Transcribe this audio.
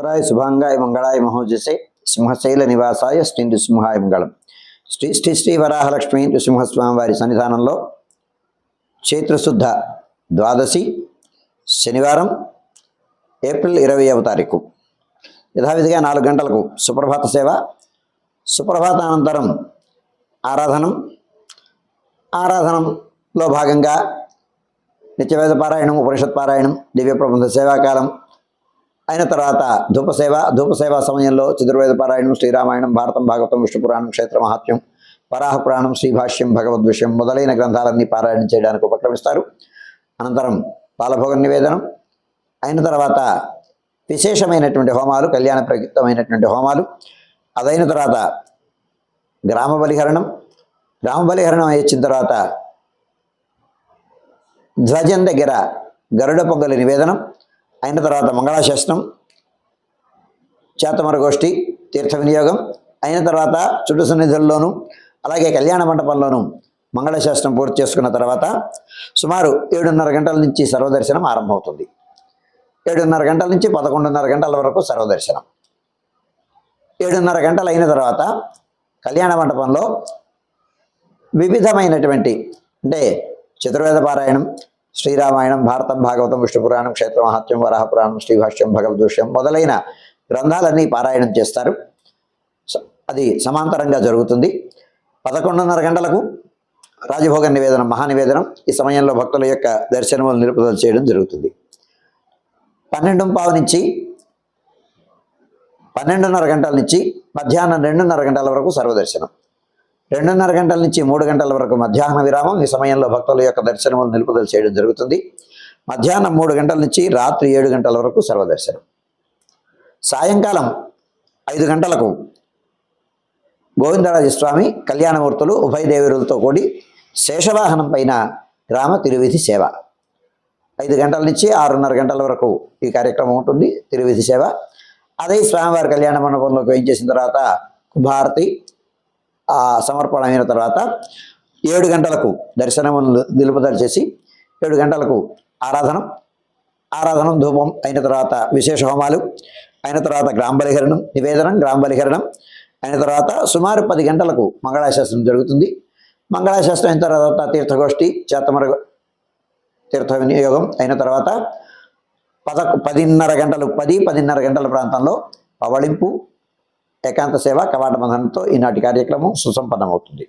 ఈశ్వరాయ శుభాంగాయ మంగళాయ మహోజసే సింహశైల నివాసాయ శ్రీ నృసింహాయ మంగళం. శ్రీ శ్రీ శ్రీ వరాహలక్ష్మి నృసింహస్వామి వారి సన్నిధానంలో చైత్రశుద్ధ ద్వాదశి శనివారం ఏప్రిల్ ఇరవైవ తారీఖు. యథావిధిగా నాలుగు గంటలకు సుప్రభాత సేవ సుప్రభాతానంతరం ఆరాధనం ఆరాధనంలో భాగంగా నిత్యవేద పారాయణం ఉపనిషత్ పారాయణం దివ్య ప్రబంధ సేవాకాలం అయిన తర్వాత ధూపసేవ ధూపసేవ సమయంలో చతుర్వేద పారాయణం శ్రీరామాయణం భారతం భాగవతం విష్ణు పురాణం క్షేత్ర మహాత్మ్యం వరాహ పురాణం శ్రీభాష్యం భగవద్విషయం మొదలైన గ్రంథాలన్నీ పారాయణం చేయడానికి ఉపక్రమిస్తారు. అనంతరం పాలభోగ నివేదనం అయిన తర్వాత విశేషమైనటువంటి హోమాలు కళ్యాణ ప్రయుక్తమైనటువంటి హోమాలు అదైన తర్వాత గ్రామ బలిహరణం గ్రామ బలిహరణం ఇచ్చిన తర్వాత ధ్వజం దగ్గర గరుడ పొంగలి నివేదనం అయిన తర్వాత మంగళాశాస్త్రం చేతమర గోష్ఠి తీర్థ వినియోగం అయిన తర్వాత చుట్టు సన్నిధుల్లోనూ అలాగే కళ్యాణ మండపంలోనూ మంగళశాస్త్రం పూర్తి చేసుకున్న తర్వాత సుమారు ఏడున్నర గంటల నుంచి సర్వదర్శనం ఆరంభమవుతుంది. ఏడున్నర గంటల నుంచి పదకొండున్నర గంటల వరకు సర్వదర్శనం. ఏడున్నర గంటలు అయిన తర్వాత కళ్యాణ మండపంలో వివిధమైనటువంటి అంటే చతుర్వేద పారాయణం శ్రీరామాయణం భారతం భాగవతం విష్ణు పురాణం క్షేత్ర మహాత్మ్యం వరాహ పురాణం శ్రీభాష్యం భగవద్విషయం మొదలైన గ్రంథాలన్నీ పారాయణం చేస్తారు. స- అది సమాంతరంగా జరుగుతుంది. పదకొండున్నర గంటలకు రాజభోగ నివేదనం మహానివేదనం ఈ సమయంలో భక్తుల యొక్క దర్శనములు నిలుపుదల చేయడం జరుగుతుంది. పన్నెండు పావు నుంచి పన్నెండున్నర గంటల నుంచి మధ్యాహ్నం రెండున్నర గంటల వరకు సర్వదర్శనం. రెండున్నర గంటల నుంచి మూడు గంటల వరకు మధ్యాహ్న విరామం. ఈ సమయంలో భక్తుల యొక్క దర్శనములు నిలుపుదల చేయడం జరుగుతుంది. మధ్యాహ్నం మూడు గంటల నుంచి రాత్రి ఏడు గంటల వరకు సర్వదర్శనం సాయంకాలం ఐదు గంటలకు గోవిందరాజస్వామి కళ్యాణమూర్తులు ఉభయ దేవరులతో కూడి శేషవాహనం పైన గ్రామ తిరువిధి సేవ. ఐదు గంటల నుంచి ఆరున్నర గంటల వరకు ఈ కార్యక్రమం ఉంటుంది తిరువిధి సేవ. అదే స్వామివారి కళ్యాణ మండపంలోకి వేయించేసిన తర్వాత భారతి ఆ సమర్పణ అయిన తర్వాత ఏడు గంటలకు దర్శనం నిలుపుదల చేసి ఏడు గంటలకు ఆరాధనం ఆరాధనం ధూపం అయిన తర్వాత విశేష హోమాలు అయిన తర్వాత గ్రామబలిహరణం నివేదనం గ్రామ బలిహరణం అయిన తర్వాత సుమారు పది గంటలకు మంగళాశాస్త్రం జరుగుతుంది. మంగళాశాస్త్రం అయిన తర్వాత తీర్థగోష్ఠి చేతమర తీర్థ వినియోగం అయిన తర్వాత పద పదిన్నర గంటలు పది పదిన్నర గంటల ప్రాంతంలో పవళింపు ఏకాంత సేవ కవాట బంధనంతో ఈనాటి కార్యక్రమం సుసంపన్నమవుతుంది.